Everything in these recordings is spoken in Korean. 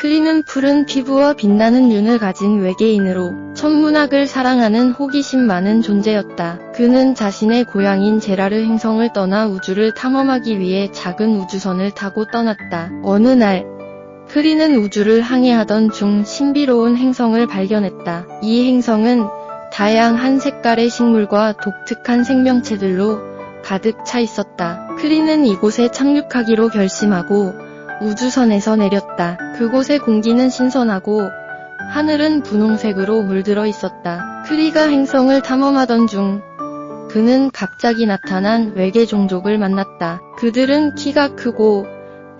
클리는 푸른 피부와 빛나는 눈을 가진 외계인으로 천문학을 사랑하는 호기심 많은 존재였다. 그는 자신의 고향인 제라르 행성을 떠나 우주를 탐험하기 위해 작은 우주선을 타고 떠났다. 어느 날 크리는 우주를 항해하던 중 신비로운 행성을 발견했다. 이 행성은 다양한 색깔의 식물과 독특한 생명체들로 가득 차 있었다. 크리는 이곳에 착륙하기로 결심하고 우주선에서 내렸다. 그곳의 공기는 신선하고 하늘은 분홍색으로 물들어 있었다. 크리가 행성을 탐험하던 중 그는 갑자기 나타난 외계 종족을 만났다. 그들은 키가 크고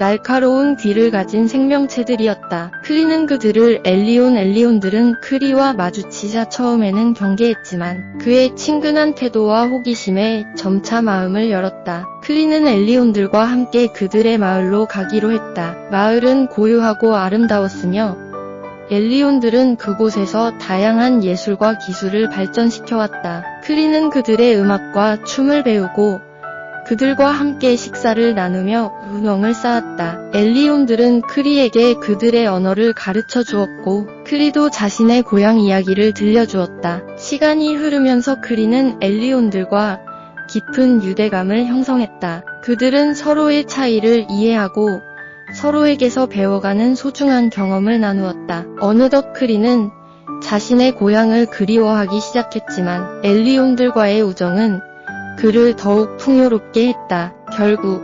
날카로운 귀를 가진 생명체들이었다. 크리는 그들을 엘리온 엘리온들은 크리와 마주치자 처음에는 경계했지만 그의 친근한 태도와 호기심에 점차 마음을 열었다. 크리는 엘리온들과 함께 그들의 마을로 가기로 했다. 마을은 고요하고 아름다웠으며 엘리온들은 그곳에서 다양한 예술과 기술을 발전시켜왔다. 크리는 그들의 음악과 춤을 배우고 그들과 함께 식사를 나누며 우정을 쌓았다. 엘리온들은 크리에게 그들의 언어를 가르쳐 주었고, 크리도 자신의 고향 이야기를 들려주었다. 시간이 흐르면서 크리는 엘리온들과 깊은 유대감을 형성했다. 그들은 서로의 차이를 이해하고 서로에게서 배워가는 소중한 경험을 나누었다. 어느덧 크리는 자신의 고향을 그리워하기 시작했지만 엘리온들과의 우정은 그를 더욱 풍요롭게 했다. 결국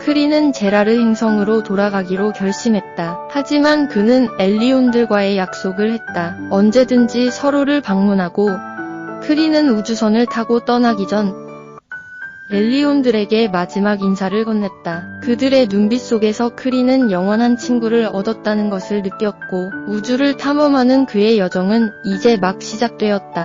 크리는 제라르 행성으로 돌아가기로 결심했다. 하지만 그는 엘리온들과의 약속을 했다. 언제든지 서로를 방문하고 크리는 우주선을 타고 떠나기 전 엘리온들에게 마지막 인사를 건넸다. 그들의 눈빛 속에서 크리는 영원한 친구를 얻었다는 것을 느꼈고 우주를 탐험하는 그의 여정은 이제 막 시작되었다.